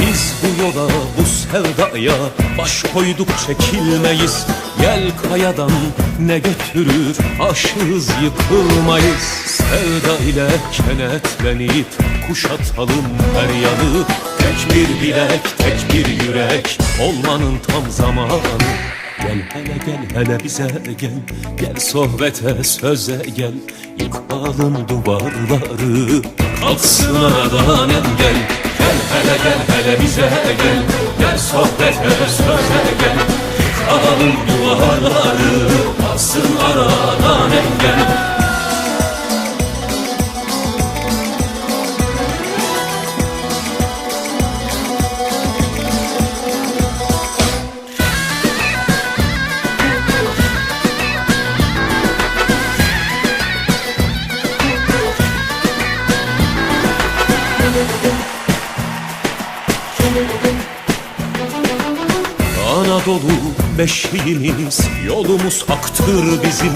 Biz bu yola bu sevdaya baş koyduk çekilmeyiz. Gel kayadan ne götürür aşığız yıkılmayız. Sevda ile kenetlenip kuşatalım her yanı. Tek bir bilek tek bir yürek olmanın tam zamanı. Gel hele gel hele bize gel. Gel sohbete söze gel. Yıkalım duvarları Kalksın aradan engel Gel. Hele gel hele bize gel. Gel sohbete söze gel. Yıkalım duvarları Anadolu beşiğimiz Yolumuz aktır bizim.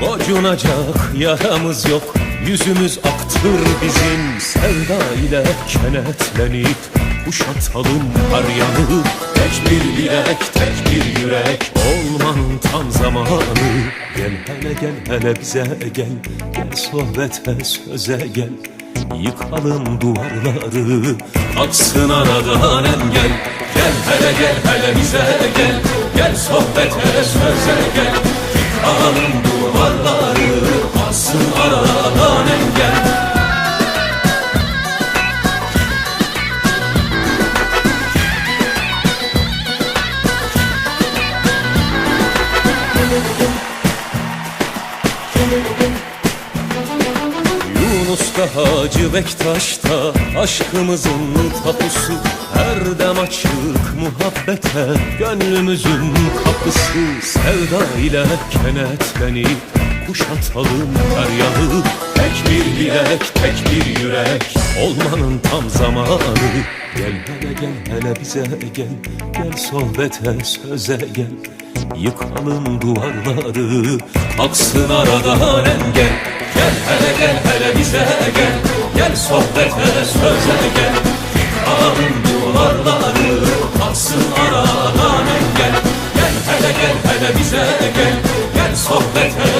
Gocunacak yaramız yok Yüzümüz aktır bizim. Sevda ile kenetlenip Kuşatalım her yanı. Tek bir bilek, tek bir yürek Olmanın tam zamanı. Gel hele gel hele bize gel Gel sohbete söze gel. Yıkalım duvarları Aksın aradan engel Gel hele gel hele bize gel. Gel sohbete söze gel. Yıkalım duvarları Yunus'ta Hacı Bektaş'ta aşkımızın tapusu. Her dem açık muhabbete gönlümüzün kapısı. Sevda ile kenetlenip kuşatalım her yanı Tek bir bilek, tek bir yürek. Olmanın tam zamanı. Gel hele gel hele bize gel, gel sohbete söze gel. Yıkalım duvarları. Aksın aradan engel Gel hele gel hele bize gel. Gel sohbete söze gel. Yıkalım duvarları aksın aradan engel. Gel hele gel hele bize gel. Gel sohbete